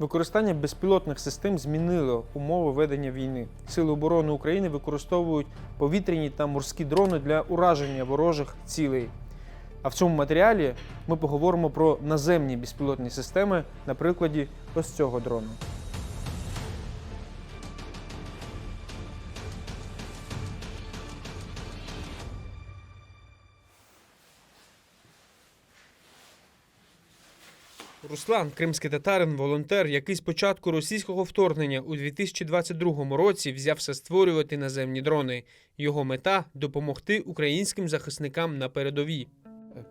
Використання безпілотних систем змінило умови ведення війни. Сили оборони України використовують повітряні та морські дрони для ураження ворожих цілей. А в цьому матеріалі ми поговоримо про наземні безпілотні системи на прикладі ось цього дрону. Руслан, кримський татарин, волонтер, який з початку російського вторгнення у 2022 році взявся створювати наземні дрони. Його мета допомогти українським захисникам на передовій.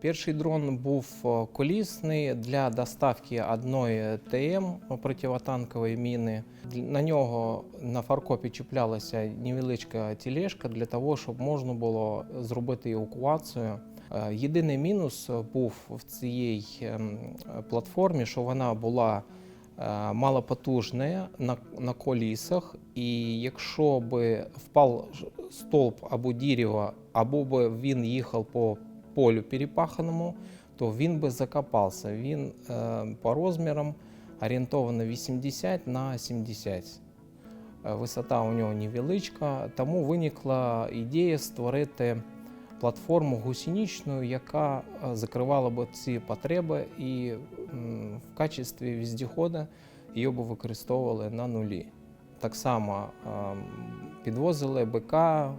Перший дрон був е, колісний для доставки одної ТМ противотанкової міни. На нього на фаркопі чіплялася невеличка тележка для того, щоб можна було зробити евакуацію. Е, Єдиний мінус був в цій ем, платформі, що вона була е, малопотужна на, на колісах, і якщо би впав стовп або дерево, або би він їхав по полю перепаханому, то він би закопався. Він е, по розмірам орієнтовано 80 на 70. Е, Висота у нього невеличка, тому виникла ідея створити платформу гусеничну, яка е, закривала б ці потреби і в качестві віздіхода її б використовували на нулі. Так само е, підвозили БК, е,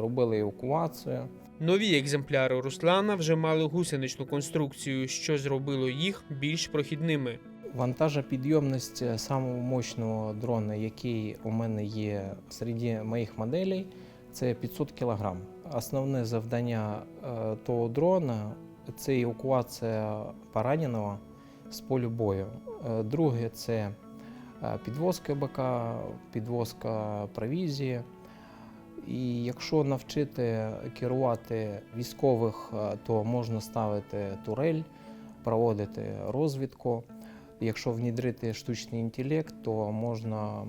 робили евакуацію. Нові екземпляри Руслана вже мали гусеничну конструкцію, що зробило їх більш прохідними. Вантажопідйомність самого мощного дрона, який у мене є серед моїх моделей, це 500 кг. Основне завдання е, того дрона це евакуація пораненого з полю бою. Е, Друге це е, підвозка БК, підвозка провізії. І якщо навчити керувати військових, то можна ставити турель, проводити розвідку. Якщо внідрити штучний інтелект, то можна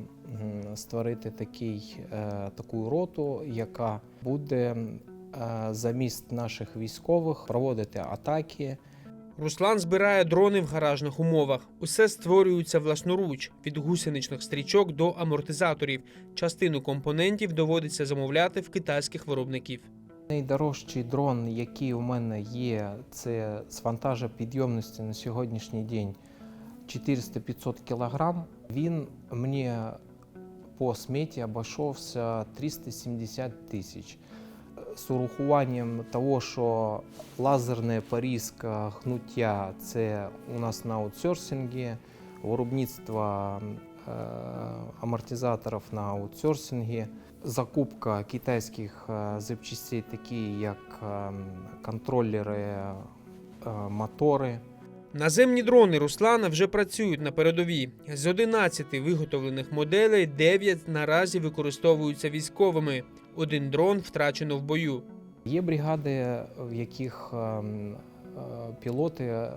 створити такий, е, таку роту, яка буде е, замість наших військових проводити атаки. Руслан збирає дрони в гаражних умовах. Усе створюється власноруч від гусеничних стрічок до амортизаторів. Частину компонентів доводиться замовляти в китайських виробників. Найдорожчий дрон, який у мене є, це з вантажопідйомності на сьогоднішній день 400-500 кг. Він мені по сметі обійшовся 370 тисяч. З урахуванням того, що лазерне порізка гнуття це у нас на аутсорсингі, виробництво е, амортизаторів на аутсорсингі, закупка китайських е, запчастей, такі як е, контролери, е, мотори. Наземні дрони Руслана вже працюють на передовій. З 11 виготовлених моделей 9 наразі використовуються військовими. Один дрон втрачено в бою. Є бригади, в яких ем, е, пілоти е,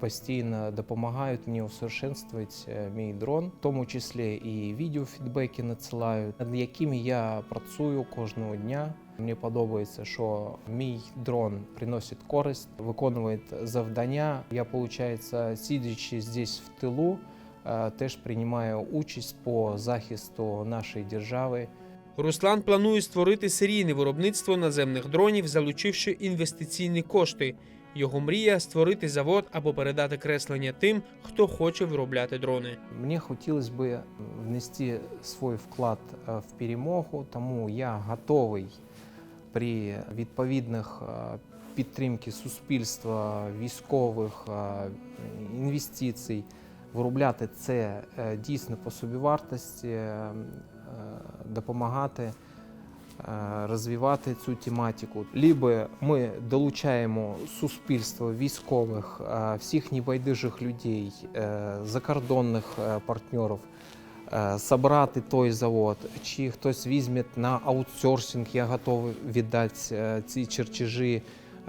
постійно допомагають мені усовершенствувати е, мій дрон, в тому числі і відеофідбеки надсилають, над якими я працюю кожного дня. Мені подобається, що мій дрон приносить користь, виконує завдання. Я, виходить, сидячи здесь в тилу, е, теж приймаю участь по захисту нашої держави. Руслан планує створити серійне виробництво наземних дронів, залучивши інвестиційні кошти. Його мрія створити завод або передати креслення тим, хто хоче виробляти дрони. Мені хотілося б внести свій вклад е, в перемогу, тому я готовий при відповідних е, підтримки суспільства, військових е, інвестицій виробляти це е, дійсно по собівартості, допомагати розвивати цю тематику. Либо ми долучаємо суспільство військових, всіх небайдужих людей, закордонних партнерів, собрати той завод, чи хтось візьме на аутсорсинг, я готовий віддати е, ці чертежі.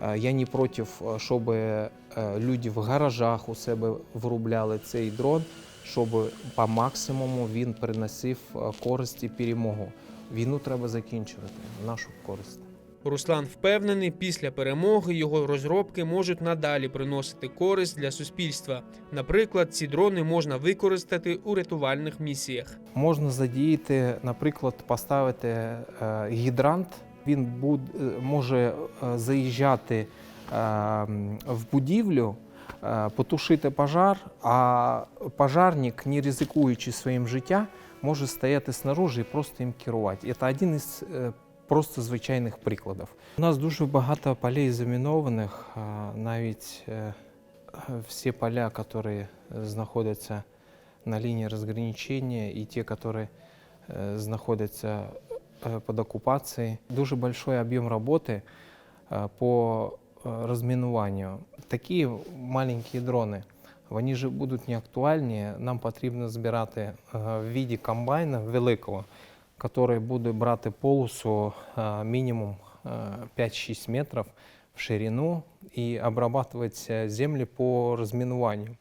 Е, Я не проти, е, щоб е, люди в гаражах у себе виробляли цей дрон, щоб по максимуму він приносив е, користь і перемогу. Війну треба закінчувати, нашу користь. Руслан впевнений, після перемоги його розробки можуть надалі приносити користь для суспільства. Наприклад, ці дрони можна використати у рятувальних місіях. Можна задіяти, наприклад, поставити е, гідрант. Він е, може е, заїжджати в будівлю, потушити пожар, а пожарник, не ризикуючи своїм життям, може стояти снаружи і просто їм керувати. Це один із просто звичайних прикладів. У нас дуже багато полей замінованих, навіть е, всі поля, які знаходяться на лінії розграничення, і ті, які е, знаходяться е, під окупацією. Дуже большой об'єм роботи по розмінуванню. Такі маленькі дрони, вони ж будуть не актуальні. Нам потрібно збирати в віді комбайна великого, який буде брати полосу е, мінімум е, 5-6 метрів в ширину і обрабатывать землі по розмінуванню.